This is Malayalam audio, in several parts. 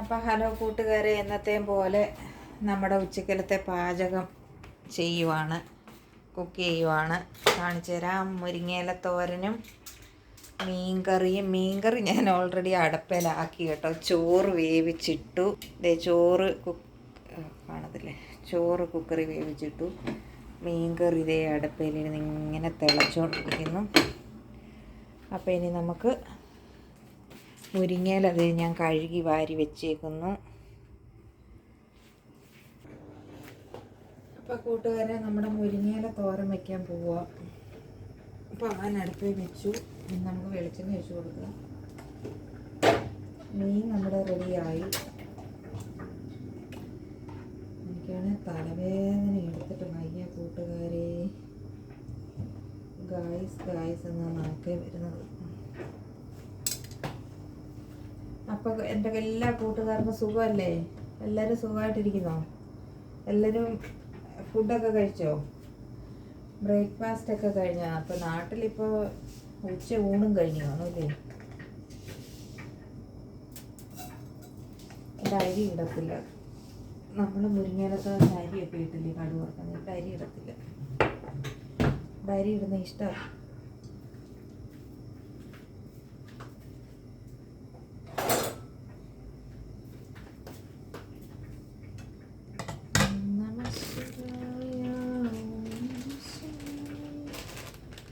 അപ്പം ഹലോ കൂട്ടുകാരെ എന്നത്തെയും പോലെ നമ്മുടെ ഉച്ചക്കലത്തെ പാചകം ചെയ്യുവാണ് കുക്ക് ചെയ്യുവാണ്. കാണിച്ചു തരാം മുരിങ്ങയില തോരനും മീൻകറിയും. മീൻകറി ഞാൻ ഓൾറെഡി അടപ്പിലാക്കി കേട്ടോ. ചോറ് വേവിച്ചിട്ടു. ദേ ചോറ് കുക്ക് കാണത്തില്ലേ? ചോറ് കുക്കറി വേവിച്ചിട്ടു. മീൻകറി ഇതേ അടപ്പിലിരുന്ന് ഇങ്ങനെ തിളച്ചുകൊണ്ടിരിക്കുന്നു അപ്പോൾ ഇനി നമുക്ക് മുരിങ്ങയില അത് ഞാൻ കഴുകി വാരി വെച്ചേക്കുന്നു. അപ്പോൾ കൂട്ടുകാരെ നമ്മുടെ മുരിങ്ങയില തോരൻ വയ്ക്കാൻ പോവുക അപ്പോൾ അവൻ അടുപ്പിൽ വെച്ചു. ഇനി നമുക്ക് വെളിച്ചെണ്ണ വെച്ച് കൊടുക്കുക മീൻ നമ്മുടെ റെഡിയായി. എനിക്കാണ് തലവേദന എടുത്തിട്ട് വയ്യ കൂട്ടുകാരെ. ഗായ്സ് ഗായ്സ് എന്നാണ് നമുക്ക് വരുന്നത്. അപ്പോൾ എന്റെ എല്ലാ കൂട്ടുകാർക്കും സുഖമല്ലേ? എല്ലാവരും സുഖമായിട്ടിരിക്കുന്നോ? എല്ലാവരും ഫുഡൊക്കെ കഴിച്ചോ? ബ്രേക്ക്ഫാസ്റ്റ് ഒക്കെ കഴിഞ്ഞോ? അപ്പോൾ നാട്ടിലിപ്പോൾ ഉച്ച ഊണും കഴിഞ്ഞു? ആണല്ലേ ഇവിടെ അരി ഇടത്തില്ല. നമ്മൾ മുരിങ്ങയിലൊക്കെ അരിയൊക്കെ ഇട്ടില്ലേ കടുവർക്കാൻ ഇവിടെ അരി ഇടത്തില്ല. ഇവിടെ അരി ഇടുന്ന ഇഷ്ടമാണ്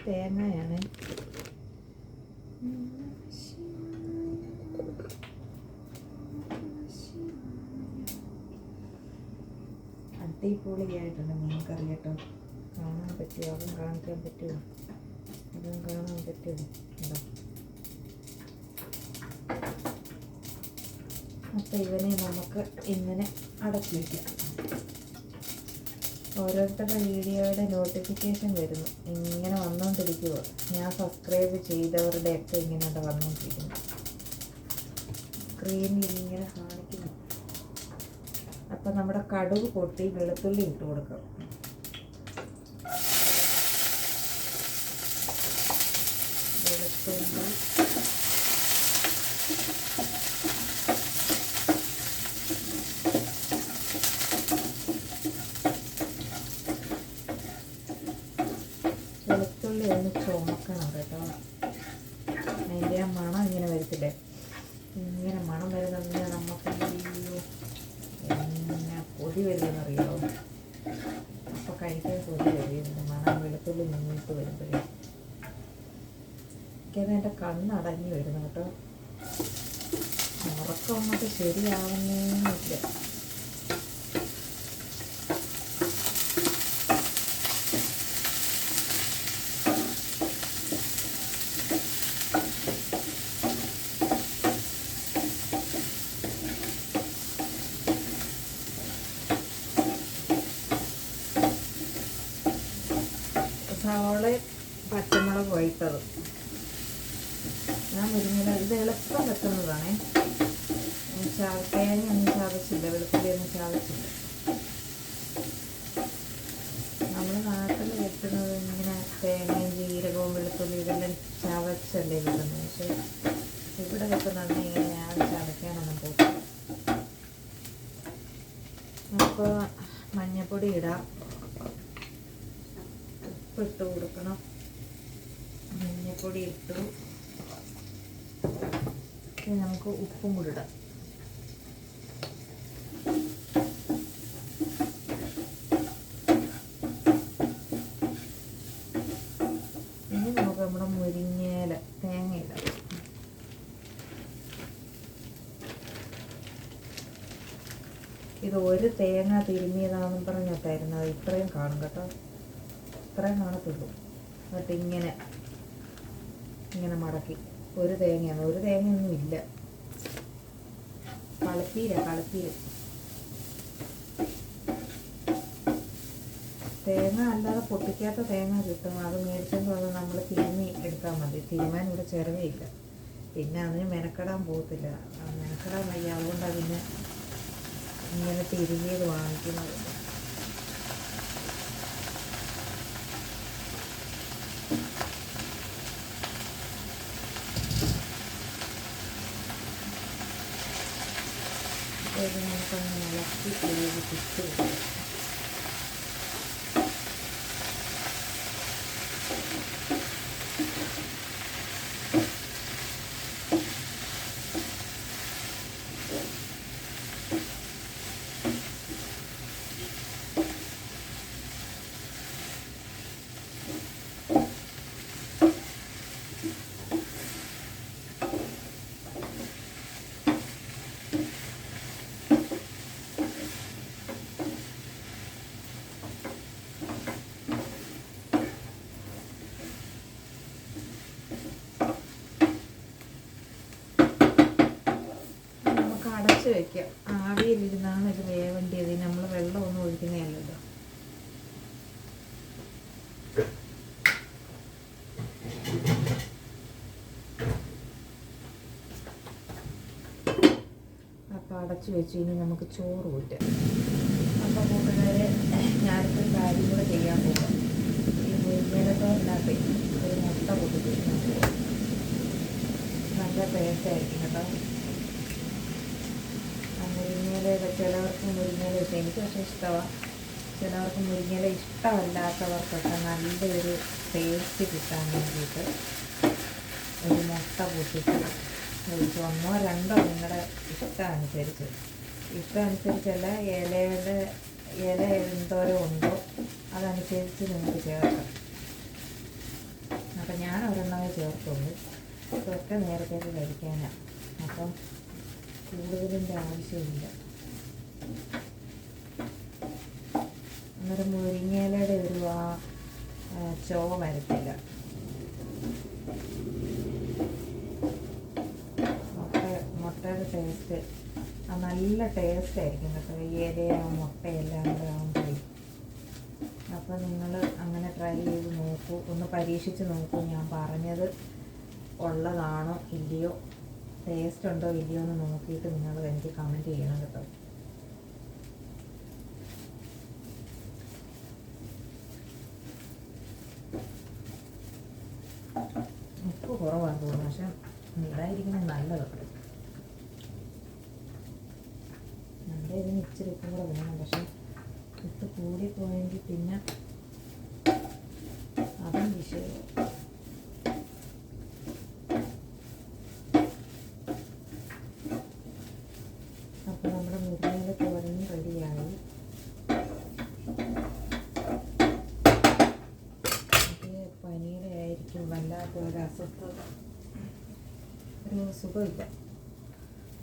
തേങ്ങയാണ്. അടിപൊളിയായിട്ടുണ്ട് മീൻ കറി കേട്ടോ കാണാൻ പറ്റുമോ അതും കാണിക്കാൻ പറ്റുമോ അതും കാണാൻ പറ്റുമോ കേട്ടോ അപ്പം ഇവനെ നമുക്ക് ഇങ്ങനെ അടച്ചു വയ്ക്കാം ഓരോരുത്തരുടെ വീഡിയോയുടെ നോട്ടിഫിക്കേഷൻ വരുന്നു. ഇങ്ങനെ വന്നുകൊണ്ടിരിക്കുക ഞാൻ സബ്സ്ക്രൈബ് ചെയ്തവരുടെയൊക്കെ ഇങ്ങനെ അവിടെ വന്നുകൊണ്ടിരിക്കുന്നു സ്ക്രീനിൽ ഇങ്ങനെ കാണിക്കുന്നു. അപ്പം നമ്മുടെ കടുക് പൊട്ടി വെളുത്തുള്ളി ഇട്ട് കൊടുക്കാം വെളുത്തുള്ളി വെളുത്തുള്ളി ഒന്ന് ചുമക്കണം കേട്ടോ അതിന്റെ ആ മണം ഇങ്ങനെ വരത്തില്ലേ ഇങ്ങനെ മണം വരുന്ന നമുക്ക് അയ്യോ എന്നെ കൊതി വരുമെന്നറിയാമോ അപ്പോൾ കഴിക്കാൻ കൊതി വരുന്നു മണം വെളുത്തുള്ളി മുന്നിട്ട് വരുമ്പോഴേ. എനിക്കത് എന്റെ കണ്ണടഞ്ഞു വരുന്നു കേട്ടോ. ഉറക്കം അങ്ങോട്ട് ശരിയാവുന്നേന്നില്ല സവാള പച്ചമുളക് വൈട്ടത് ഞാൻ മുരിങ്ങയില ഇത് എളുപ്പം വെക്കുന്നതാണേ. തേങ്ങ ഒന്നും ചതച്ചില്ല വെളുത്തുള്ളി ഒന്നും ചതച്ചില്ല നമ്മൾ നാട്ടിൽ കിട്ടുന്നത് ഇങ്ങനെ തേങ്ങയും ജീരകവും വെളുത്തുള്ളി ഇതെല്ലാം ചാവച്ചല്ലേ വെക്കുന്നത്. പക്ഷെ ഇവിടെ വെക്കുന്നത് ഇങ്ങനെ ഞാൻ ചാവക്കാനൊന്നും പോകും അപ്പോൾ മഞ്ഞപ്പൊടി ഇടാം. ഉപ്പിട്ട് കൊടുക്കണം. മഞ്ഞപ്പൊടി ഇട്ടു. ഇനി നമുക്ക് ഉപ്പും കൂടി ഇടാം. ഇനി നമുക്ക് നമ്മുടെ മുരിങ്ങയില തേങ്ങ ഇടാം ഇത് ഒരു തേങ്ങ തിരുമിയതാണെന്നും പറഞ്ഞിട്ടായിരുന്നു അത് ഇത്രയും കാണും കേട്ടോ. ഇത്രയും കാണത്തുള്ളൂ. എന്നിട്ട് ഇങ്ങനെ ഇങ്ങനെ മടക്കി. ഒരു തേങ്ങയാണ്. ഒരു തേങ്ങയൊന്നും ഇല്ല. കളപ്പീര കളപ്പീര തേങ്ങ അല്ലാതെ പൊട്ടിക്കാത്ത തേങ്ങ കിട്ടും. അത് മേടിച്ചെന്ന് പറഞ്ഞാൽ നമ്മൾ തിരുമി എടുത്താൽ മതി. തിരുമാൻ ഇവിടെ ചിലവയില്ല പിന്നെ അതിന് മെനക്കെടാൻ പോകത്തില്ല മെനക്കെടാൻ വയ്യ. അതുകൊണ്ട് പിന്നെ ഇങ്ങനെ തിരുകിയത് വാങ്ങിക്കുന്നത്. അപ്പോൾ ഇത് നമുക്കൊന്ന് ഇളക്കി വേവിച്ചിട്ട് വെക്കാം. നമുക്ക് വെക്കാം. ആവിയിലിരുന്നാണ് ഇത് വേവേണ്ടത് നമ്മൾ വെള്ളമൊന്നും ഒഴിക്കുന്നതല്ലല്ലോ. അപ്പം അടച്ച് വെച്ചു. ഇനി നമുക്ക് ചോറ് ഊറ്റാം. അപ്പം കൂട്ടുകാരെ ഞാനിപ്പോൾ കാര്യം കൂടെ ചെയ്യാൻ പോകാം ഈ മുരിങ്ങയിലത്തോറിനകത്ത് ഒരു മുട്ട കൂട്ടി നല്ല ടേസ്റ്റ് ആയിരിക്കും കേട്ടോ ആ മുരിങ്ങയില ചിലവർക്ക് മുരിങ്ങയില ഇഷ്ടം എനിക്ക് പക്ഷേ ഇഷ്ടമാണ് ചിലവർക്ക് മുരിങ്ങയില ഇഷ്ടമല്ലാത്തവർക്കൊക്കെ നല്ലൊരു ടേസ്റ്റ് കിട്ടാൻ വേണ്ടിയിട്ട് ഒരു മുട്ട പൊട്ടിച്ച് ഒഴിച്ച് ഒന്നോ രണ്ടോ നിങ്ങളുടെ ഇഷ്ടമനുസരിച്ച് ഇഷ്ടമനുസരിച്ചല്ല ഇലയുടെ ഇല എന്തോരം ഉണ്ടോ അതനുസരിച്ച് നിങ്ങൾക്ക് ചേർക്കാം. അപ്പം ഞാൻ ഒരെണ്ണമേ ചേർത്തുള്ളൂ. ഇതൊക്കെ നേരത്തേക്ക് കഴിക്കാനാണ് അപ്പം കൂടുതലിന്റെ ആവശ്യമില്ല. അന്നേരം മുരിങ്ങയിലയുടെ ഒരു ആ ചുവ വരത്തില്ല. മുട്ട മുട്ടയുടെ ടേസ്റ്റ് ആ നല്ല ടേസ്റ്റ് ആയിരിക്കും കേട്ടോ. ഇലയും മുട്ടയെല്ലാം കൂടെ അപ്പോൾ നിങ്ങൾ അങ്ങനെ ട്രൈ ചെയ്ത് നോക്കൂ. ഒന്ന് പരീക്ഷിച്ച് നോക്കൂ. ഞാൻ പറഞ്ഞത് ഉള്ളതാണോ ഇല്ലയോ? ടേസ്റ്റ് ഉണ്ടോ ഇല്ലയോ എന്ന് നോക്കിയിട്ട് നിങ്ങൾ എനിക്ക് കമന്റ് ചെയ്യണം കേട്ടോ ഉപ്പ് കുറവാണ് തോന്നുന്നു പക്ഷെ ഇടായിരിക്കുന്നത് നല്ലത് നമ്മുടെ ഇതിന് ഇച്ചിരി ഉപ്പും കൂടെ വേണം. പക്ഷെ ഉപ്പ് കൂടിപ്പോയെങ്കിൽ പിന്നെ അതും വിഷയം അപ്പോൾ നമ്മുടെ മുരിങ്ങയില തോരൻ റെഡിയായി എനിക്ക് പനിയുടെ ആയിരിക്കും വല്ലാത്ത ഒരു അസ്വസ്ഥത ഒരു സുഖമില്ല.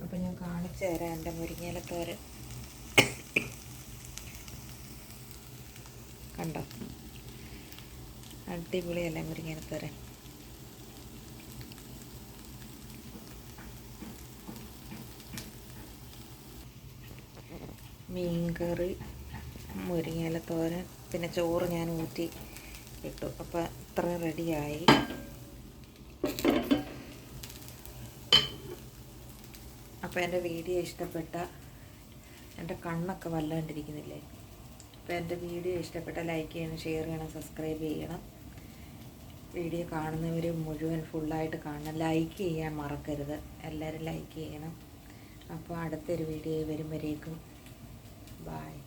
അപ്പം ഞാൻ കാണിച്ചു തരാം എന്റെ മുരിങ്ങയിലത്തോരൻ കണ്ടോ? അടിപൊളിയല്ലേ മുരിങ്ങയിലത്തോരൻ മീൻകറി മുരിങ്ങയിലത്തോരൻ പിന്നെ ചോറ് ഞാൻ ഊറ്റി ഇട്ടു. അപ്പോൾ ഇത്ര റെഡിയായി അപ്പോൾ എന്റെ വീഡിയോ ഇഷ്ടപ്പെട്ട എന്റെ കണ്ണൊക്കെ വല്ലാണ്ടിരിക്കുന്നില്ലേ? അപ്പോൾ എന്റെ വീഡിയോ ഇഷ്ടപ്പെട്ട ലൈക്ക് ചെയ്യണം ഷെയർ ചെയ്യണം സബ്സ്ക്രൈബ് ചെയ്യണം. വീഡിയോ കാണുന്നവർ മുഴുവൻ ഫുള്ളായിട്ട് കാണണം. ലൈക്ക് ചെയ്യാൻ മറക്കരുത്. എല്ലാവരും ലൈക്ക് ചെയ്യണം. അപ്പോൾ അടുത്തൊരു വീഡിയോ വരും വരേക്കും ബായ്